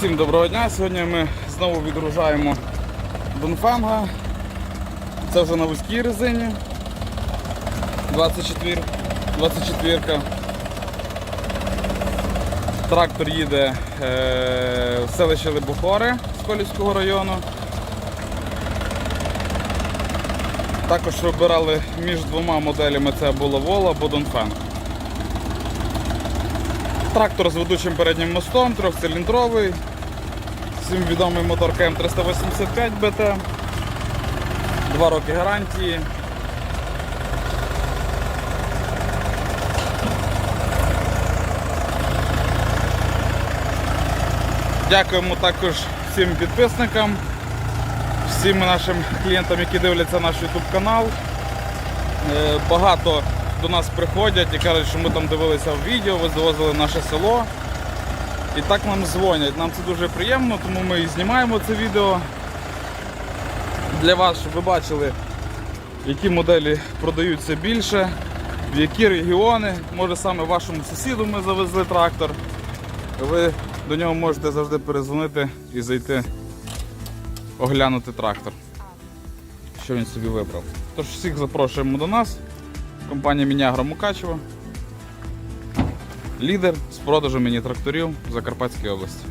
Всім доброго дня. Сьогодні ми знову відгружаємо Донфанга. Це вже на вузькій резині. 24, 24. Трактор їде е, в селище Либохори з Колівського району. Також вибирали між двома моделями це було Вола або Донфанг. Трактор з ведучим переднім мостом, трьохциліндровий. Всім відомий мотор КМ385 БТ. Два роки гарантії. Дякуємо також всім підписникам, всім нашим клієнтам, які дивляться наш YouTube канал. Е, Багато до нас приходять і кажуть, що ми там дивилися в відео, ви завозили наше село. І так нам дзвонять. Нам це дуже приємно, тому ми і знімаємо це відео для вас, щоб ви бачили, які моделі продаються більше, в які регіони. Може саме вашому сусіду ми завезли трактор. Ви до нього можете завжди перезвонити і зайти оглянути трактор. Що він собі вибрав. Тож всіх запрошуємо до нас. Компанія Мінягра Мукачево. Лідер з продажу міні-тракторів в Закарпатській області.